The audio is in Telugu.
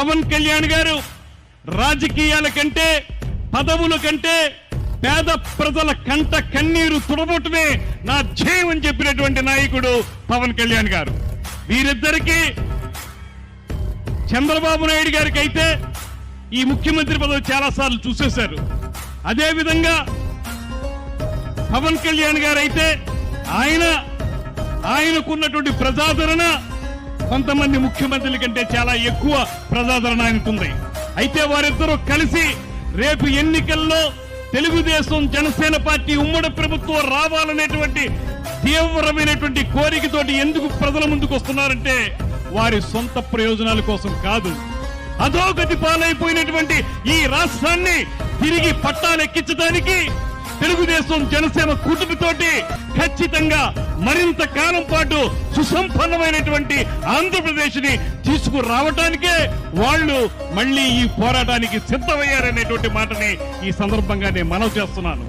పవన్ కళ్యాణ్ గారు రాజకీయాల కంటే పదవుల కంటే పేద ప్రజల కంట కన్నీరు తుడబొట్టమే నా ధ్యేయం అని చెప్పినటువంటి నాయకుడు పవన్ కళ్యాణ్ గారు. వీరిద్దరికీ చంద్రబాబు నాయుడు గారికి అయితే ఈ ముఖ్యమంత్రి పదవి చాలా సార్లు చూసేశారు అదేవిధంగా పవన్ కళ్యాణ్ గారు అయితే ఆయన ఆయనకున్నటువంటి ప్రజాదరణ కొంతమంది ముఖ్యమంత్రుల కంటే చాలా ఎక్కువ ప్రజాదరణ ఆయనకుంది. అయితే వారిద్దరూ కలిసి రేపు ఎన్నికల్లో తెలుగుదేశం జనసేన పార్టీ ఉమ్మడి ప్రభుత్వం రావాలనేటువంటి తీవ్రమైనటువంటి కోరికతోటి ఎందుకు ప్రజల ముందుకు వస్తున్నారంటే వారి సొంత ప్రయోజనాల కోసం కాదు. అధోగతి పాలైపోయినటువంటి ఈ రాష్ట్రాన్ని తిరిగి పట్టాలెక్కించడానికి తెలుగుదేశం జనసేన కూటమితోటి ఖచ్చితంగా మరింత కాలం పాటు సుసంపన్నమైనటువంటి ఆంధ్రప్రదేశ్ని తీసుకురావటానికే వాళ్ళు మళ్ళీ ఈ పోరాటానికి సిద్ధమయ్యారనేటువంటి మాటని ఈ సందర్భంగా నేను మనవి చేస్తున్నాను.